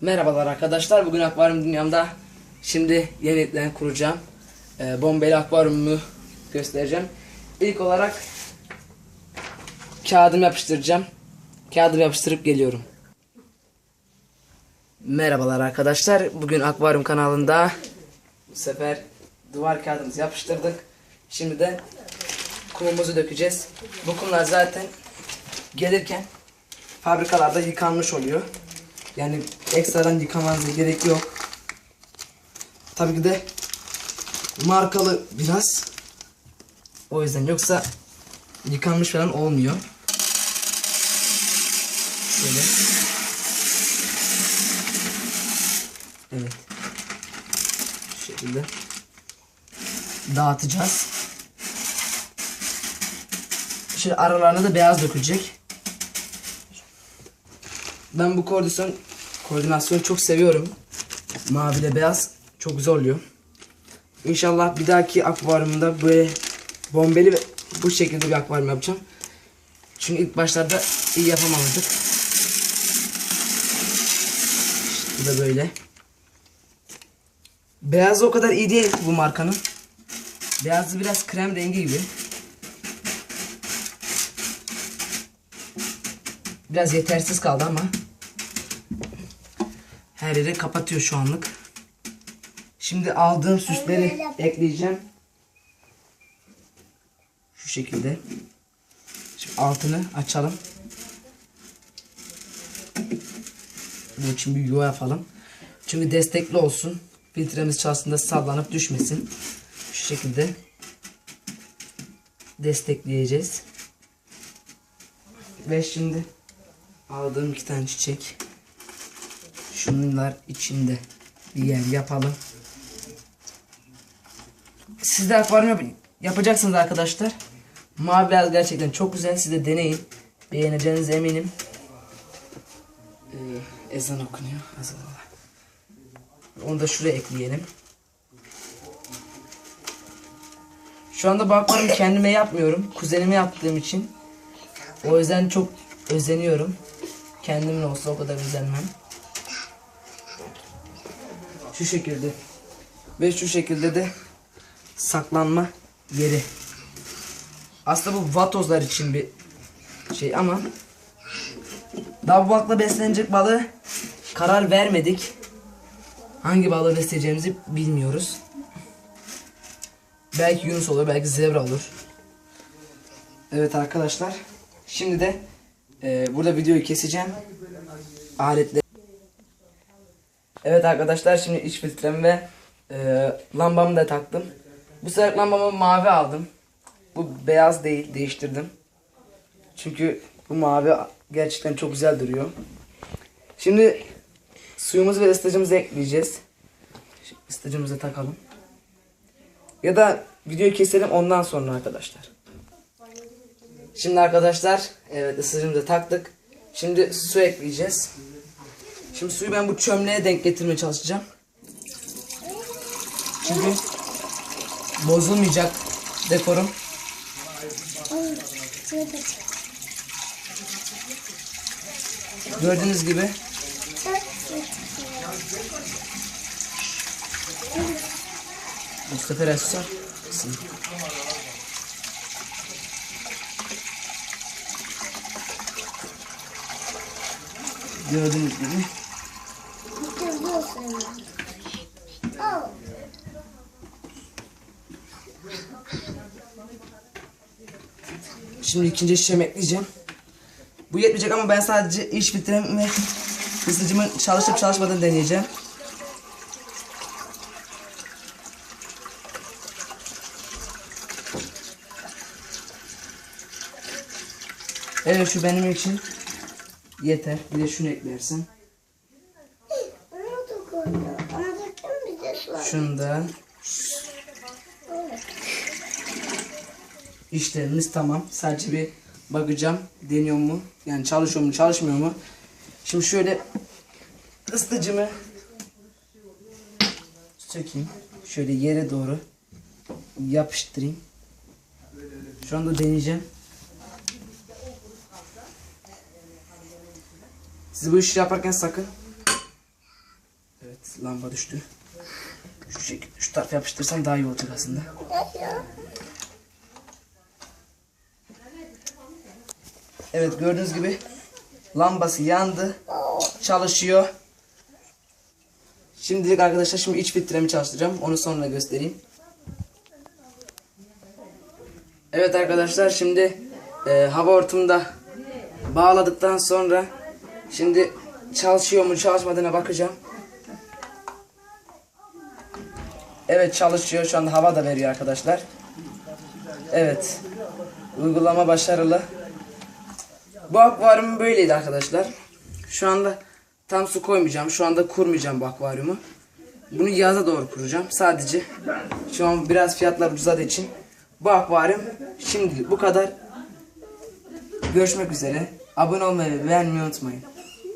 Merhabalar arkadaşlar. Bugün akvaryum dünyamda şimdi yeniden kuracağım. Ee, bombeli akvaryumumu göstereceğim. İlk olarak kağıdımı yapıştıracağım. Kağıdımı yapıştırıp geliyorum. Merhabalar arkadaşlar. Bugün akvaryum kanalında bu sefer duvar kağıdımızı yapıştırdık. Şimdi de kumumuzu dökeceğiz. Bu kumlar zaten gelirken fabrikalarda yıkanmış oluyor. Yani ekstradan yıkamanıza gerek yok. Tabii ki de markalı biraz. O yüzden yoksa yıkanmış falan olmuyor. Şöyle. Evet. Şu şekilde dağıtacağız. Şöyle aralarına da beyaz dökülecek. Ben bu koordinasyon koordinasyonu çok seviyorum. Mavi ile beyaz çok güzel oluyor. İnşallah bir dahaki akvaryumda böyle bombeli ve bu şekilde bir akvaryum yapacağım. Çünkü ilk başlarda iyi yapamamıştık. İşte bu da böyle. Beyazı o kadar iyi değil bu markanın. Beyazı biraz krem rengi gibi. Biraz yetersiz kaldı ama her yeri kapatıyor şu anlık. Şimdi aldığım süsleri ekleyeceğim. Şu şekilde. Şimdi altını açalım. Bu için bir yuva yapalım. Çünkü destekli olsun. Filtremiz çalıştığında sallanıp düşmesin. Şu şekilde destekleyeceğiz. Ve şimdi aldığım iki tane çiçek. Şunlar içinde bir yer yapalım. Siz de akvaryum yap- yapacaksınız arkadaşlar. Mavi beyaz gerçekten çok güzel. Siz de deneyin. Beğeneceğinize eminim. Ee, ezan okunuyor. Azallah. Onu da şuraya ekleyelim. Şu anda bu akvaryumu kendime yapmıyorum. Kuzenime yaptığım için. O yüzden çok özeniyorum. Kendimin olsa o kadar özenmem. Şu şekilde. Ve şu şekilde de saklanma yeri. Aslında bu vatozlar için bir şey ama balıkla beslenecek balığı karar vermedik. Hangi balığı besleyeceğimizi bilmiyoruz. Belki Yunus olur, belki zebra olur. Evet arkadaşlar. Şimdi de e, burada videoyu keseceğim. Aletle. Evet arkadaşlar şimdi iç filtrem ve e, lambamı da taktım. Bu sefer lambamı mavi aldım. Bu beyaz değil değiştirdim. Çünkü bu mavi gerçekten çok güzel duruyor. Şimdi suyumuzu ve ısıtıcımızı ekleyeceğiz. Şimdi ısıtıcımızı takalım. Ya da videoyu keselim ondan sonra arkadaşlar. Şimdi arkadaşlar evet ısıtıcımızı taktık. Şimdi su ekleyeceğiz. Şimdi suyu ben bu çömleğe denk getirmeye çalışacağım. Çünkü bozulmayacak dekorum. Gördüğünüz gibi sefer açacağım. Gördüğünüz gibi. Şimdi ikinci şişemi ekleyeceğim. Bu yetmeyecek ama ben sadece iç filtrem ve ısıtıcımın çalışıp çalışmadığını deneyeceğim. Evet şu benim için yeter. Bir de şunu eklersen. Şundan. İşlemimiz tamam. Sadece bir bakacağım. Deniyor mu? Yani çalışıyor mu çalışmıyor mu? Şimdi şöyle ısıtıcımı sökeyim. Şöyle yere doğru yapıştırayım. Şu anda deneyeceğim. Siz bu işi yaparken sakın lamba düştü. Şu şekilde şu tarafa yapıştırsam daha iyi olacak aslında. Evet gördüğünüz gibi lambası yandı. Çalışıyor. Şimdilik arkadaşlar şimdi iç filtremi çalıştıracağım. Onu sonra göstereyim. Evet arkadaşlar şimdi e, hava hortumunda bağladıktan sonra şimdi çalışıyor mu çalışmadığına bakacağım. Evet çalışıyor. Şu anda hava da veriyor arkadaşlar. Evet. Uygulama başarılı. Bu akvaryum böyleydi arkadaşlar. Şu anda tam su koymayacağım. Şu anda kurmayacağım bu akvaryumu. Bunu yaza doğru kuracağım. Sadece şu an biraz fiyatlar uzadığı için bu akvaryum şimdilik bu kadar. Görüşmek üzere. Abone olmayı ve beğenmeyi unutmayın.